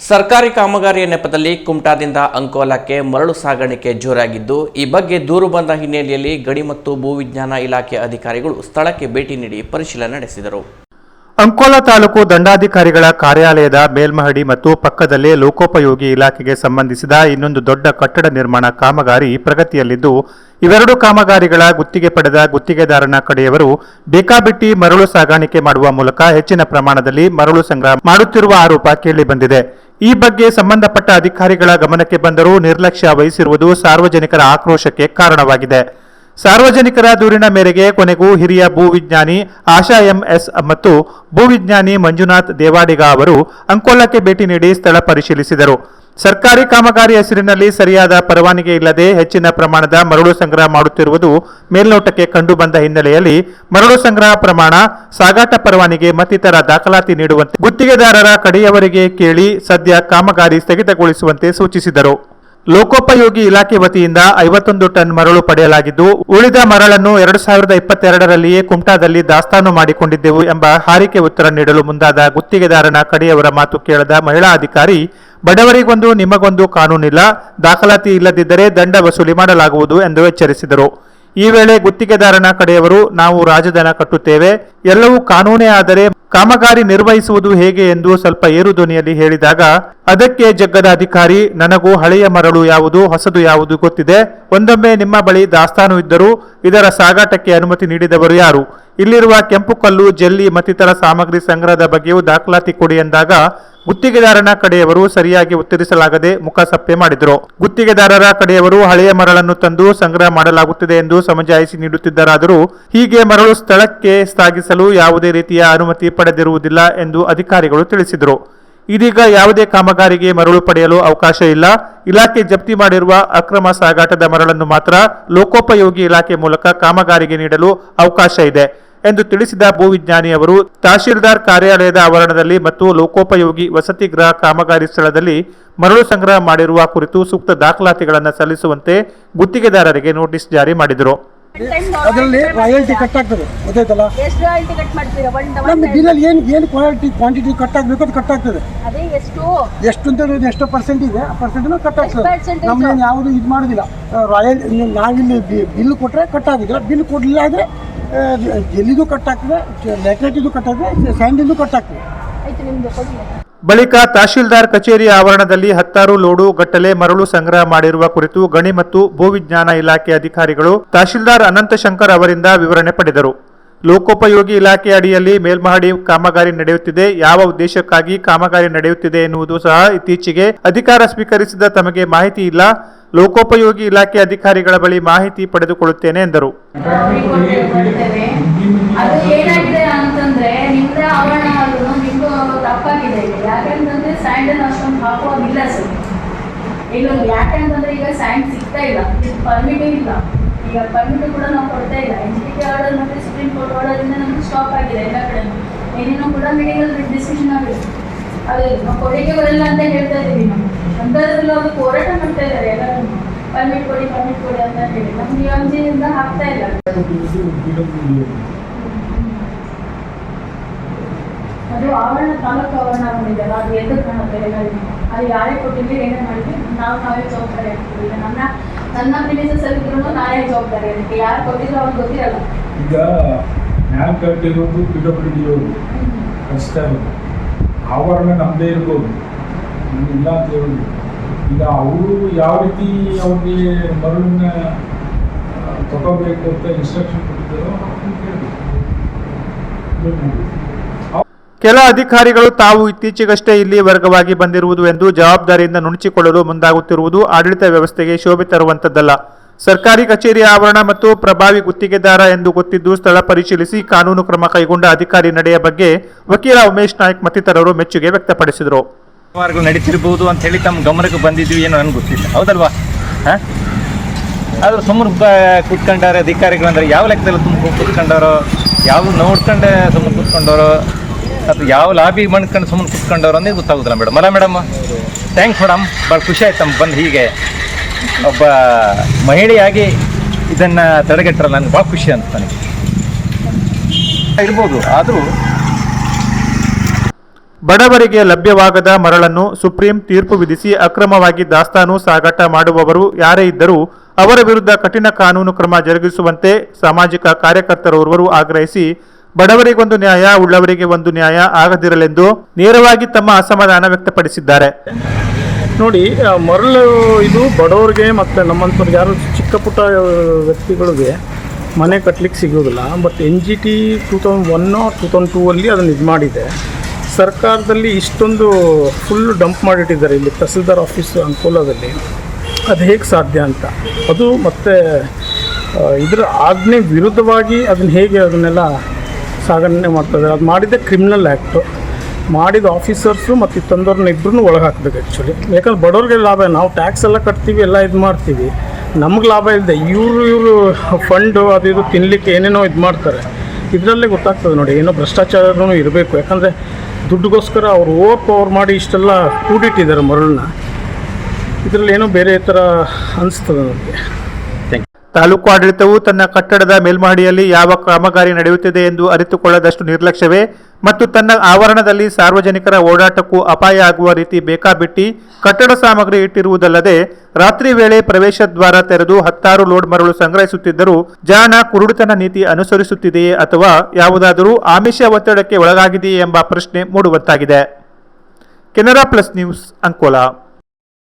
ಸರ್ಕಾರಿ ಕಾಮಗಾರಿಯ ನೆಪದಲ್ಲಿ ಕುಮಟಾದಿಂದ ಅಂಕೋಲಾಕ್ಕೆ ಮರಳು ಸಾಗಾಣಿಕೆ ಜೋರಾಗಿದ್ದು, ಈ ಬಗ್ಗೆ ದೂರು ಬಂದ ಹಿನ್ನೆಲೆಯಲ್ಲಿ ಗಣಿ ಮತ್ತು ಭೂವಿಜ್ಞಾನ ಇಲಾಖೆ ಅಧಿಕಾರಿಗಳು ಸ್ಥಳಕ್ಕೆ ಭೇಟಿ ನೀಡಿ ಪರಿಶೀಲನೆ ನಡೆಸಿದರು. ಅಂಕೋಲಾ ತಾಲೂಕು ದಂಡಾಧಿಕಾರಿಗಳ ಕಾರ್ಯಾಲಯದ ಮೇಲ್ಮಹಡಿ ಮತ್ತು ಪಕ್ಕದಲ್ಲೇ ಲೋಕೋಪಯೋಗಿ ಇಲಾಖೆಗೆ ಸಂಬಂಧಿಸಿದ ಇನ್ನೊಂದು ದೊಡ್ಡ ಕಟ್ಟಡ ನಿರ್ಮಾಣ ಕಾಮಗಾರಿ ಪ್ರಗತಿಯಲ್ಲಿದ್ದು, ಇವೆರಡು ಕಾಮಗಾರಿಗಳ ಗುತ್ತಿಗೆ ಪಡೆದ ಗುತ್ತಿಗೆದಾರನ ಕಡೆಯವರು ಬೇಕಾಬಿಟ್ಟಿ ಮರಳು ಸಾಗಾಣಿಕೆ ಮಾಡುವ ಮೂಲಕ ಹೆಚ್ಚಿನ ಪ್ರಮಾಣದಲ್ಲಿ ಮರಳು ಸಂಗ್ರಹ ಮಾಡುತ್ತಿರುವ ಆರೋಪ ಕೇಳಿಬಂದಿದೆ. ಈ ಬಗ್ಗೆ ಸಂಬಂಧಪಟ್ಟ ಅಧಿಕಾರಿಗಳ ಗಮನಕ್ಕೆ ಬಂದರೂ ನಿರ್ಲಕ್ಷ್ಯ ವಹಿಸಿರುವುದು ಸಾರ್ವಜನಿಕರ ಆಕ್ರೋಶಕ್ಕೆ ಕಾರಣವಾಗಿದೆ. ಸಾರ್ವಜನಿಕರ ದೂರಿನ ಮೇರೆಗೆ ಕೊನೆಗೂ ಹಿರಿಯ ಭೂವಿಜ್ಞಾನಿ ಆಶಾ ಎಂಎಸ್ ಮತ್ತು ಭೂವಿಜ್ಞಾನಿ ಮಂಜುನಾಥ್ ದೇವಾಡಿಗ ಅವರು ಅಂಕೋಲಕ್ಕೆ ಭೇಟಿ ನೀಡಿ ಸ್ಥಳ ಪರಿಶೀಲಿಸಿದರು. ಸರ್ಕಾರಿ ಕಾಮಗಾರಿ ಹೆಸರಿನಲ್ಲಿ ಸರಿಯಾದ ಪರವಾನಿಗೆ ಇಲ್ಲದೆ ಹೆಚ್ಚಿನ ಪ್ರಮಾಣದ ಮರಳು ಸಂಗ್ರಹ ಮಾಡುತ್ತಿರುವುದು ಮೇಲ್ನೋಟಕ್ಕೆ ಕಂಡುಬಂದ ಹಿನ್ನೆಲೆಯಲ್ಲಿ ಮರಳು ಸಂಗ್ರಹ ಪ್ರಮಾಣ, ಸಾಗಾಟ ಪರವಾನಿಗೆ ಮತ್ತಿತರ ದಾಖಲಾತಿ ನೀಡುವಂತೆ ಗುತ್ತಿಗೆದಾರರ ಕಡೆಯವರಿಗೆ ಕೇಳಿ ಸದ್ಯ ಕಾಮಗಾರಿ ಸ್ಥಗಿತಗೊಳಿಸುವಂತೆ ಸೂಚಿಸಿದರು. ಲೋಕೋಪಯೋಗಿ ಇಲಾಖೆ ವತಿಯಿಂದ ಐವತ್ತೊಂದು ಟನ್ ಮರಳು ಪಡೆಯಲಾಗಿದ್ದು, ಉಳಿದ ಮರಳನ್ನು ಎರಡು ಸಾವಿರದ ಇಪ್ಪತ್ತೆರಡರಲ್ಲಿಯೇ ಕುಮಟಾದಲ್ಲಿ ದಾಸ್ತಾನು ಮಾಡಿಕೊಂಡಿದ್ದೆವು ಎಂಬ ಹಾರಿಕೆ ಉತ್ತರ ನೀಡಲು ಮುಂದಾದ ಗುತ್ತಿಗೆದಾರನ ಕಡೆಯವರ ಮಾತು ಕೇಳದ ಮಹಿಳಾ ಅಧಿಕಾರಿ, ಬಡವರಿಗೊಂದು ನಿಮಗೊಂದು ಕಾನೂನಿಲ್ಲ, ದಾಖಲಾತಿ ಇಲ್ಲದಿದ್ದರೆ ದಂಡ ವಸೂಲಿ ಮಾಡಲಾಗುವುದು ಎಂದು ಎಚ್ಚರಿಸಿದರು. ಈ ವೇಳೆ ಗುತ್ತಿಗೆದಾರನ ಕಡೆಯವರು, ನಾವು ರಾಜಧನ ಕಟ್ಟುತ್ತೇವೆ, ಎಲ್ಲವೂ ಕಾನೂನೇ ಆದರೆ ಕಾಮಗಾರಿ ನಿರ್ವಹಿಸುವುದು ಹೇಗೆ ಎಂದು ಸ್ವಲ್ಪ ಏರು ಧ್ವನಿಯಲ್ಲಿ ಹೇಳಿದಾಗ, ಅದಕ್ಕೆ ಜಗ್ಗದ ಅಧಿಕಾರಿ, ನನಗೂ ಹಳೆಯ ಮರಳು ಯಾವುದು, ಹೊಸದು ಯಾವುದು ಗೊತ್ತಿದೆ. ಒಂದೊಮ್ಮೆ ನಿಮ್ಮ ಬಳಿ ದಾಸ್ತಾನು ಇದ್ದರೂ, ಇದರ ಸಾಗಾಟಕ್ಕೆ ಅನುಮತಿ ನೀಡಿದವರು ಯಾರು? ಇಲ್ಲಿರುವ ಕೆಂಪು ಕಲ್ಲು ಜಲ್ಲಿ ಮತ್ತಿತರ ಸಾಮಗ್ರಿ ಸಂಗ್ರಹದ ಬಗ್ಗೆಯೂ ದಾಖಲಾತಿ ಕೊಡಿ ಎಂದಾಗ ಗುತ್ತಿಗೆದಾರನ ಕಡೆಯವರು ಸರಿಯಾಗಿ ಉತ್ತರಿಸಲಾಗದೆ ಮುಖಸಪ್ಪೆ ಮಾಡಿದರು. ಗುತ್ತಿಗೆದಾರರ ಕಡೆಯವರು ಹಳೆಯ ಮರಳನ್ನು ತಂದು ಸಂಗ್ರಹ ಮಾಡಲಾಗುತ್ತಿದೆ ಎಂದು ಸಮಜಾಯಿಸಿ ನೀಡುತ್ತಿದ್ದರಾದರೂ ಹೀಗೆ ಮರಳು ಸ್ಥಳಕ್ಕೆ ಸಾಗಿಸಲು ಯಾವುದೇ ರೀತಿಯ ಅನುಮತಿ ಪಡೆದಿರುವುದಿಲ್ಲ ಎಂದು ಅಧಿಕಾರಿಗಳು ತಿಳಿಸಿದರು. ಇದೀಗ ಯಾವುದೇ ಕಾಮಗಾರಿಗೆ ಮರಳು ಪಡೆಯಲು ಅವಕಾಶ ಇಲ್ಲ. ಇಲಾಖೆ ಜಪ್ತಿ ಮಾಡಿರುವ ಅಕ್ರಮ ಸಾಗಾಟದ ಮರಳನ್ನು ಮಾತ್ರ ಲೋಕೋಪಯೋಗಿ ಇಲಾಖೆ ಮೂಲಕ ಕಾಮಗಾರಿಗೆ ನೀಡಲು ಅವಕಾಶ ಇದೆ. ಎಂದು ತಿಳಿಸಿದ ಭೂವಿಜ್ಞಾನಿ ಅವರು ತಹಶೀಲ್ದಾರ್ ಕಾರ್ಯಾಲಯದ ಆವರಣದಲ್ಲಿ ಮತ್ತು ಲೋಕೋಪಯೋಗಿ ವಸತಿ ಗೃಹ ಕಾಮಗಾರಿ ಸ್ಥಳದಲ್ಲಿ ಮರಳು ಸಂಗ್ರಹ ಮಾಡಿರುವ ಕುರಿತು ಸೂಕ್ತ ದಾಖಲಾತಿಗಳನ್ನು ಸಲ್ಲಿಸುವಂತೆ ಗುತ್ತಿಗೆದಾರರಿಗೆ ನೋಟಿಸ್ ಜಾರಿ ಮಾಡಿದರು. ಅದರಲ್ಲಿ ರಾಯಲ್ಟಿ ಕಟ್ ಆಗ್ತದೆ. ಗೊತ್ತಾಯ್ತಲ್ಲ? ಎಷ್ಟು ರಾಯಲ್ಟಿ ಕಟ್ ಮಾಡ್ತೀರಾ? ಒಂದು ನಮ್ಮ ಬಿಲ್ಲಲ್ಲಿ ಏನು ಏನು ಕ್ವಾಲಿಟಿ ಕ್ವಾಂಟಿಟಿ ಕಟ್ ಆಗಬೇಕು ಅದು ಕಟ್ ಆಗ್ತದೆ. ಅದೇ ಎಷ್ಟು? ಎಷ್ಟು ಅಂತ ಹೇಳಿದ್ರೆ ಎಷ್ಟು ಪರ್ಸೆಂಟ್ ಇದೆ. ಆ ಪರ್ಸೆಂಟ್ ಕಟ್ ಆಗ್ತದೆ. percentage? ಯಾವುದು ಇದು ಮಾಡೋದಿಲ್ಲ. ರಾಯಲ್ ನಾವಿಲ್ಲಿ ಬಿಲ್ ಕೊಟ್ಟರೆ ಕಟ್ ಆಗೋದಿಲ್ಲ. ಬಿಲ್ ಕೊಡಲಿಲ್ಲ ಆದರೆ ಜಲ್ಲಿದು ಸ್ಯಾಂಡಿಂದು ಬಳಿಕ ತಹಶೀಲ್ದಾರ್ ಕಚೇರಿ ಆವರಣದಲ್ಲಿ ಹತ್ತಾರು ಲೋಡು ಗಟ್ಟಲೆ ಮರಳು ಸಂಗ್ರಹ ಮಾಡಿರುವ ಕುರಿತು ಗಣಿ ಮತ್ತು ಭೂವಿಜ್ಞಾನ ಇಲಾಖೆ ಅಧಿಕಾರಿಗಳು ತಹಶೀಲ್ದಾರ್ ಅನಂತಶಂಕರ್ ಅವರಿಂದ ವಿವರಣೆ ಪಡೆದರು. ಲೋಕೋಪಯೋಗಿ ಇಲಾಖೆ ಅಡಿಯಲ್ಲಿ ಮೇಲ್ಮಹಡಿ ಕಾಮಗಾರಿ ನಡೆಯುತ್ತಿದೆ. ಯಾವ ಉದ್ದೇಶಕ್ಕಾಗಿ ಕಾಮಗಾರಿ ನಡೆಯುತ್ತಿದೆ ಎನ್ನುವುದು ಸಹ ಇತ್ತೀಚೆಗೆ ಅಧಿಕಾರ ಸ್ವೀಕರಿಸಿದ ತಮಗೆ ಮಾಹಿತಿ ಇಲ್ಲ. ಲೋಕೋಪಯೋಗಿ ಇಲಾಖೆ ಅಧಿಕಾರಿಗಳ ಬಳಿ ಮಾಹಿತಿ ಪಡೆದುಕೊಳ್ಳುತ್ತೇನೆ ಎಂದರು. ಏನೇನೋ ಕೂಡ ಮೀಟಿಂಗಲ್ಲಿ ಡಿಸಿಷನ್ ಆಗಿದೆ. ಅದೇ ಕೊಡುಗೆ ಬರಲ್ಲ ಅಂತ ಹೇಳ್ತಾ ಇದ್ದೀವಿ ನಾವು. ಅಂಥದ್ರಲ್ಲೂ ಅದು ಹೋರಾಟ ಮಾಡ್ತಾ ಇದ್ದಾರೆ ಎಲ್ಲರೂ. ಪರ್ಮಿಟ್ ಕೊಡಿ ಪರ್ಮಿಟ್ ಕೊಡಿ ಅಂತ ಹೇಳಿ. ನಮ್ಗೆ ಯೋಜನೆಯಿಂದ ಆಗ್ತಾ ಇಲ್ಲ. ಅದು ಆವರಣ ತಾಲೂಕು ಆವರಣ ಆಗಿದೆ ಅದು ಎದ್ದು ಕಾಣುತ್ತೆ ಎಲ್ಲರಿಗೂ. ಅದು ಯಾರೇ ಕೊಟ್ಟಿದ್ವಿ ಏನೇ ಮಾಡಿದ್ವಿ ನಾವು ನಾವೇ ಜವಾಬ್ದಾರಿ ಆಗ್ತೀವಿ. ಈಗ ನನ್ನ ನನ್ನ ಪ್ರಿಮಿಸಸ್ ಇದ್ರು ನಾನೇ ಜವಾಬ್ದಾರಿ ಅದಕ್ಕೆ ಯಾರು ಕೊಟ್ಟಿದ್ರು ಅವ್ರಿಗೆ ಗೊತ್ತಿರಲ್ಲ. ಈಗ ನ್ಯಾಕ್ ಕಟ್ಟಿರೋದು ಪಿ ಡಬ್ಲ್ಯೂ ಡಿ ಅವರು ಕಷ್ಟ ಆವರಣ ನಮ್ಮದೇ ಇರ್ಬೋದು. ಇಲ್ಲ ಅಂತ ಹೇಳಿದ್ರು ಈಗ ಅವರು ಯಾವ ರೀತಿ ಅವ್ರಿಗೆ ಮರಳನ್ನ ತಗೋಬೇಕು ಅಂತ ಇನ್ಸ್ಟ್ರಕ್ಷನ್ ಕೊಟ್ಟಿದ್ದಾರೋ? ಕೆಲ ಅಧಿಕಾರಿಗಳು ತಾವು ಇತ್ತೀಚೆಗಷ್ಟೇ ಇಲ್ಲಿ ವರ್ಗವಾಗಿ ಬಂದಿರುವುದು ಎಂದು ಜವಾಬ್ದಾರಿಯಿಂದ ನುಣುಚಿಕೊಳ್ಳಲು ಮುಂದಾಗುತ್ತಿರುವುದು ಆಡಳಿತ ವ್ಯವಸ್ಥೆಗೆ ಶೋಭೆ ತರುವಂತದ್ದಲ್ಲ ಸರ್ಕಾರಿ ಕಚೇರಿ ಆವರಣ ಮತ್ತು ಪ್ರಭಾವಿ ಗುತ್ತಿಗೆದಾರ ಎಂದು ಗೊತ್ತಿದ್ದು ಸ್ಥಳ ಪರಿಶೀಲಿಸಿ ಕಾನೂನು ಕ್ರಮ ಕೈಗೊಂಡ ಅಧಿಕಾರಿ ನಡೆಯ ಬಗ್ಗೆ ವಕೀಲ ಉಮೇಶ್ ನಾಯ್ಕ್ ಮತ್ತಿತರರು ಮೆಚ್ಚುಗೆ ವ್ಯಕ್ತಪಡಿಸಿದರು. ವ್ಯವಹಾರಗಳು ನಡೀತಿರ್ಬೋದು ಅಂತ ಹೇಳಿ ತಮ್ಮ ಗಮನಕ್ಕೆ ಬಂದಿದ್ವಿ ಏನೋ ನನಗೆ ಗೊತ್ತಿಲ್ಲ. ಹೌದಲ್ವಾ? ಹಾಂ? ಆದ್ರೆ ಸುಮ್ಮನೆ ಅಧಿಕಾರಿಗಳು ಅಧಿಕಾರಿಗಳಂದ್ರೆ ಯಾವ ಲೆಕ್ಕದಲ್ಲಿ ತುಂಬ ಕುತ್ಕೊಂಡವ್ರು, ಯಾವ ನೋಡ್ಕೊಂಡೆ ಸುಮ್ಮನೆ ಕುತ್ಕೊಂಡವ್ರು, ಅಥವಾ ಯಾವ ಲಾಬಿ ಮಾಡ್ಕೊಂಡು ಸುಮ್ಮನೆ ಕುತ್ಕೊಂಡವ್ರು ಅನ್ನೋದು ಗೊತ್ತಾಗೋದಿಲ್ಲ ಮೇಡಮ್. ಅಲ್ಲ ಮೇಡಮ್ ಥ್ಯಾಂಕ್ಸ್ ಮೇಡಮ್. ಭಾಳ ಖುಷಿ ಆಯ್ತು ತಮ್ಮ ಬಂದು ಹೀಗೆ. ಒಬ್ಬ ಮಹಿಳೆಯಾಗಿ ಇದನ್ನು ತಡೆಗಟ್ಟರಲ್ಲ ನನಗೆ ಭಾಳ ಖುಷಿ ಅಂತ ನನಗೆ. ಇರ್ಬೋದು, ಆದರೂ ಬಡವರಿಗೆ ಲಭ್ಯವಾಗದ ಮರಳನ್ನು ಸುಪ್ರೀಂ ತೀರ್ಪು ವಿಧಿಸಿ ಅಕ್ರಮವಾಗಿ ದಾಸ್ತಾನು ಸಾಗಾಟ ಮಾಡುವವರು ಯಾರೇ ಇದ್ದರೂ ಅವರ ವಿರುದ್ಧ ಕಠಿಣ ಕಾನೂನು ಕ್ರಮ ಜರುಗಿಸುವಂತೆ ಸಾಮಾಜಿಕ ಕಾರ್ಯಕರ್ತರೋರ್ವರು ಆಗ್ರಹಿಸಿ ಬಡವರಿಗೊಂದು ನ್ಯಾಯ, ಉಳ್ಳವರಿಗೆ ಒಂದು ನ್ಯಾಯ ಆಗದಿರಲೆಂದು ನೇರವಾಗಿ ತಮ್ಮ ಅಸಮಾಧಾನ ವ್ಯಕ್ತಪಡಿಸಿದ್ದಾರೆ. ನೋಡಿ ಮರಳು ಇದು ಬಡವರಿಗೆ ಮತ್ತು ನಮ್ಮಂಥವ್ರಿಗೆ ಯಾರು ಚಿಕ್ಕ ಪುಟ್ಟ ವ್ಯಕ್ತಿಗಳಿಗೆ ಮನೆ ಕಟ್ಟಲಿಕ್ಕೆ ಸಿಗೋದಿಲ್ಲ. But N G T two thousand one two thousand two ಅಲ್ಲಿ ಅದನ್ನು ಇದು ಮಾಡಿದೆ ಸರ್ಕಾರದಲ್ಲಿ ಇಷ್ಟೊಂದು ಫುಲ್ ಡಂಪ್ ಮಾಡಿಟ್ಟಿದ್ದಾರೆ ಇಲ್ಲಿ ತಹಸೀಲ್ದಾರ್ ಆಫೀಸ್ ಅನುಕೂಲದಲ್ಲಿ ಅದು ಹೇಗೆ ಸಾಧ್ಯ ಅಂತ? ಅದು ಮತ್ತು ಇದರ ಆಜ್ಞೆ ವಿರುದ್ಧವಾಗಿ ಅದನ್ನು ಹೇಗೆ ಅದನ್ನೆಲ್ಲ ಸಾಗಣೆ ಮಾಡ್ತಾರೆ? ಅದು ಮಾಡಿದ್ದೆ ಕ್ರಿಮಿನಲ್ ಆ್ಯಕ್ಟು ಮಾಡಿದ ಆಫೀಸರ್ಸು ಮತ್ತು ತಂದವ್ರನ್ನ ಇಬ್ಬರೂ ಒಳಗೆ ಹಾಕ್ಬೇಕು ಆ್ಯಕ್ಚುಲಿ ಯಾಕಂದ್ರೆ ಬಡವ್ರಿಗೆ ಲಾಭ, ನಾವು ಟ್ಯಾಕ್ಸ್ ಎಲ್ಲ ಕಟ್ತೀವಿ, ಎಲ್ಲ ಇದು ಮಾಡ್ತೀವಿ. ನಮ್ಗೆ ಲಾಭ ಇಲ್ಲದೆ ಇವರು ಇವರು ಫಂಡು ಅದು ಇದು ತಿನ್ನಲಿಕ್ಕೆ ಏನೇನೋ ಇದು ಮಾಡ್ತಾರೆ. ಇದರಲ್ಲೇ ಗೊತ್ತಾಗ್ತದೆ ನೋಡಿ, ಏನೋ ಭ್ರಷ್ಟಾಚಾರನೂ ಇರಬೇಕು. ಯಾಕಂದರೆ ದುಡ್ಡುಗೋಸ್ಕರ ಅವರು ಓವರ್ ಪವರ್ ಮಾಡಿ ಇಷ್ಟೆಲ್ಲ ಕೂಡಿಟ್ಟಿದ್ದಾರೆ ಮರಳನ್ನ. ಇದರಲ್ಲಿ ಏನೋ ಬೇರೆ ಥರ ಅನಿಸ್ತದೆ ನನಗೆ. ತಾಲೂಕು ಆಡಳಿತವು ತನ್ನ ಕಟ್ಟಡದ ಮೇಲ್ಮಹಡಿಯಲ್ಲಿ ಯಾವ ಕಾಮಗಾರಿ ನಡೆಯುತ್ತಿದೆ ಎಂದು ಅರಿತುಕೊಳ್ಳದಷ್ಟು ನಿರ್ಲಕ್ಷ್ಯವೇ ಮತ್ತು ತನ್ನ ಆವರಣದಲ್ಲಿ ಸಾರ್ವಜನಿಕರ ಓಡಾಟಕ್ಕೂ ಅಪಾಯ ಆಗುವ ರೀತಿ ಬೇಕಾಬಿಟ್ಟಿ ಕಟ್ಟಡ ಸಾಮಗ್ರಿ ಇಟ್ಟಿರುವುದಲ್ಲದೆ ರಾತ್ರಿ ವೇಳೆ ಪ್ರವೇಶ ದ್ವಾರ ತೆರೆದು ಹತ್ತಾರು ಲೋಡ್ ಮರಳು ಸಂಗ್ರಹಿಸುತ್ತಿದ್ದರೂ ಜಾಣ ಕುರುಡುತನ ನೀತಿ ಅನುಸರಿಸುತ್ತಿದೆಯೇ ಅಥವಾ ಯಾವುದಾದರೂ ಆಮಿಷ ಒತ್ತಡಕ್ಕೆ ಒಳಗಾಗಿದೆಯೇ ಎಂಬ ಪ್ರಶ್ನೆ ಮೂಡುವಂತಾಗಿದೆ. Canara plus news Ankola